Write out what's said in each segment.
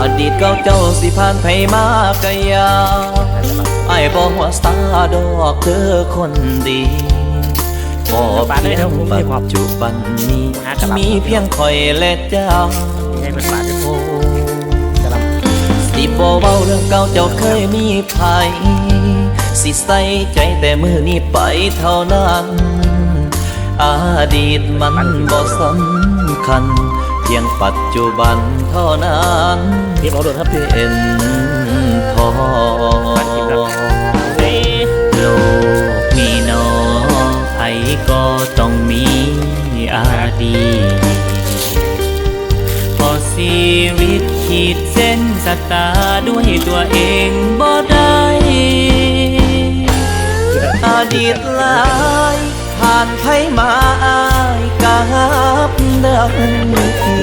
อดีตเก่าเจ้าสิผ่านไผมากะยาไอ้ายบอกว่าสตาร์ดอกเธอคนดีพอเพียงปัจจุบันนี้ มีเพียงคอยและเจ้าให้มันปาดโอ้กระลสิบ่เว้าเรื่องเก่าเจ้าเคยมีภัยสิใส่ใจแต่มือนี้ไปเท่านั้น อดีตมันบ่สำคัญ เพียงปัจจุบันเท่านั้นำทีมเอาโดนครับเป็นพอนี่โลกมีนอไผก็ต้องมีอดีตพอชีวิตขีดเส้นสตาด้วยตัวเองบ่ได้อดีตลายผ่านไผมาอายกับ ดังที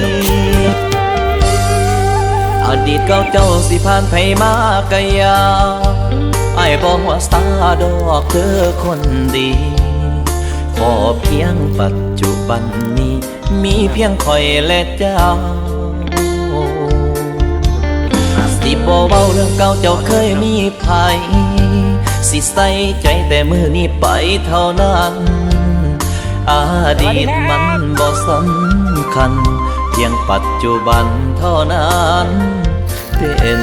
อดีตเก่าเจ้าสิผ่านไผมากะยาไอ้บอกว่าสตาดอกเธอคนดี ขอเพียงปัจจุบันนี้ มีเพียงคอยและเจ้าสิบ่เว้าเรื่องเก่าเจ้าเคยมีภัยสิใส่ใจแต่มือนี้ไปเท่านั้น อดีตมันบ่สำคัญ เพียงปัจจุบันเท่านั้นเป็น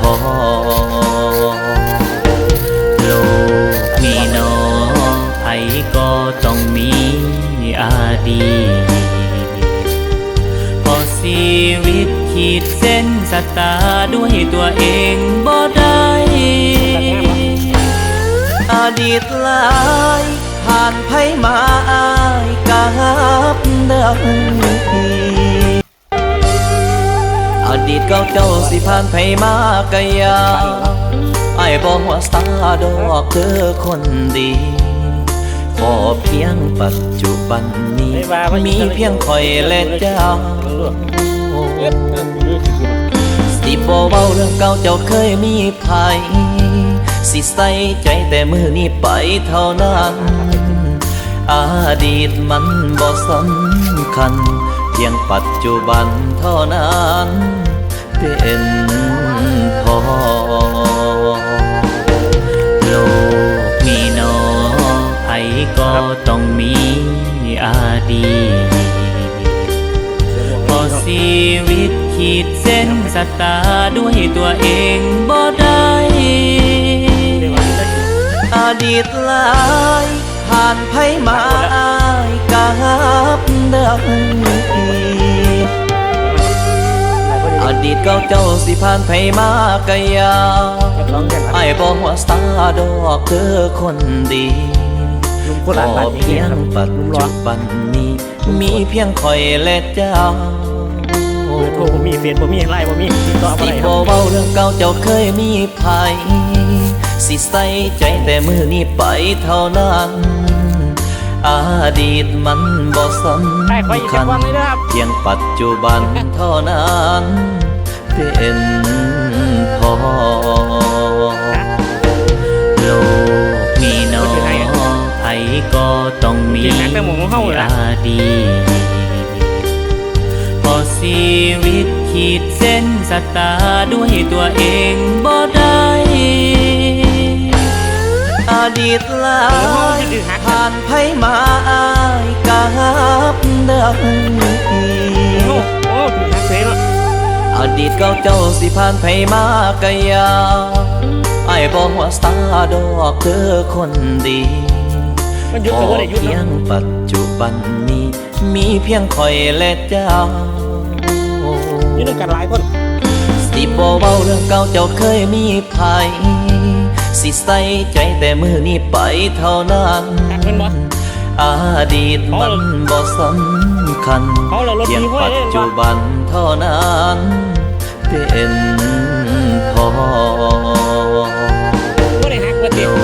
พอโลกมีนอไผก็ต้องมีอดีตพอชีวิตขีดเส้นสตาร์ด้วยตัวเองบ่ได้อดีตลายผ่านไผมา กังอดีตเก่าเจ้าสิผ่านไผมากะยาไอ้บอกว่าสตาร์ดอกเธอคนดีขอเพียงปัจจุบันนี้ มีเพียงคอยและเจ้าสิบ่เว้าเรื่องเก่าเจ้าเคยมีภัยสิใส่ใจแต่มือนี้ไปเท่านั้น อดีตมันบ่สำคัญ เพียงปัจจุบันเท่านั้นเป็นพอโลกมีนอไผก็ต้องมีอดีตพอชีวิตขีดเส้นสตาด้วยตัวเองบ่ได้อดีตหลายานไผมาอายกับดังทีอดีตเก่าเจ้าสิผ่านไผมากะยาร้องกันไอ้ายบอกว่าสตาร์ดอกเธอคนดีลุงโคขราชอบ้านนี้เพียงครับปัจลุงร้อจุนบันนี้ มีเพียงคอยและเจ้าเบอร์โทรผมมีเฟซผมมีไลน์ผมมีติดต่อมาสิได้คบ่รับเว้าเรื่องเก่าเจ้าเคยมีภัยสิใส่ใจแต่มือนี้ไปเท่านั้น อดีตมันบ่สใช่ขออีกำสัคักญวันเลยนะครับเพียงปัจจุบันเท่านั้นเป็นพอโลกมีหนอไผก็ต้องมีอดีตพอชีวิตขีดเส้นสตาร์ด้วยตัวเอง อดีตหลายผ่านไผมาอายกับดังทีโอ้โหถึงนักเฟซแล้วอดีตเก่าเจ้าสิผ่านไผมากะยาไอ้ายบอกว่าสตาร์ดอกเธอคนดีมันหยุดขกับอว่าได้หยุดเพียเนาะงปัจจุบันนี้มีเพียงคอยและเจ้าหยุดกันหลายคนสิบ่เว้าเรื่องเก่าเจ้าเคยมีภัย สิใส่ใจแต่มือนี้ไปเท่านั้นอดีตมันบ่สำคัญเพียงปัจจุบันเท่านั้นเป็นพอกมาโลเต็มก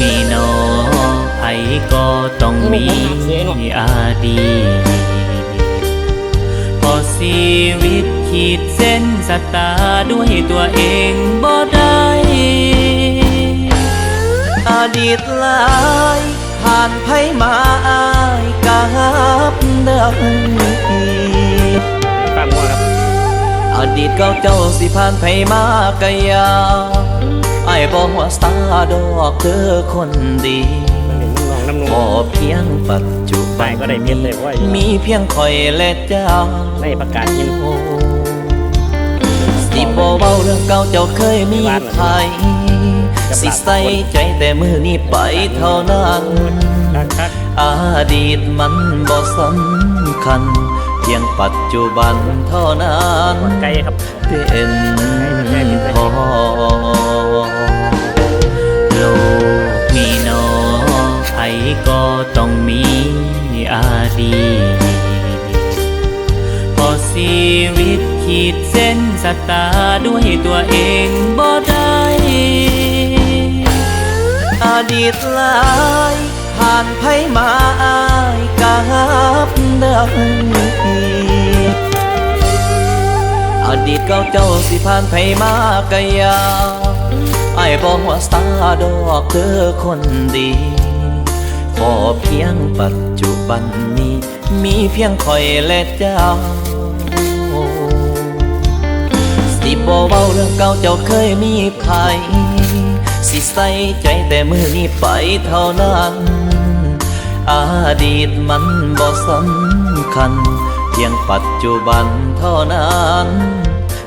มีนอไผก็ต้องมีอดีตพอชีวิตขีดเส้นสตาด้วยตัวเองบ่ได้ ดีตหลาย ผ่านไผมาอายกับดังทีฟังว่าครับออดีตเก่าเจ้าสิผ่านไปมากะยาไอ้ายบอกว่าสตาร์ดอกเธอคนดีน้องน้ำนพมอเพียงปัจจุไปบันก็ได้เมียนเลยเพราะว่ามีเพียงคอยและเจ้าได้ประกาศยินสิ ก่าเจ้าเคยมีภัยสิใส่ใจแต่มือนี้ไปเท่านั้นคักคักอดีตมันบ่สำคัญ เพียงปัจจุบันเท่านั้นไกลครับเป็นพอโลกมีหนอใครก็ต้องมีอดีต ขีดเส้นสตาด้วยตัวเองบ่ได้อดีตลายผ่านไผมาอายกับดังอีกอดีตเก่าเจ้าสิผ่านไผมากะยาไอ้ายบอกว่าสตาร์ดอกเธอคนดี ขอเพียงปัจจุบันนี้ มีเพียงคอยและเจ้า บ่เว้าเรื่องเก่าเจ้าเคยมีภัยสิใส่ใจแต่มือนี้ไปเท่านั้น อดีตมันบ่สำคัญ เพียงปัจจุบันเท่านั้น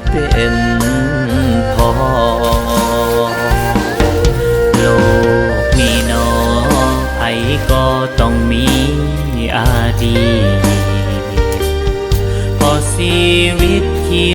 เป็น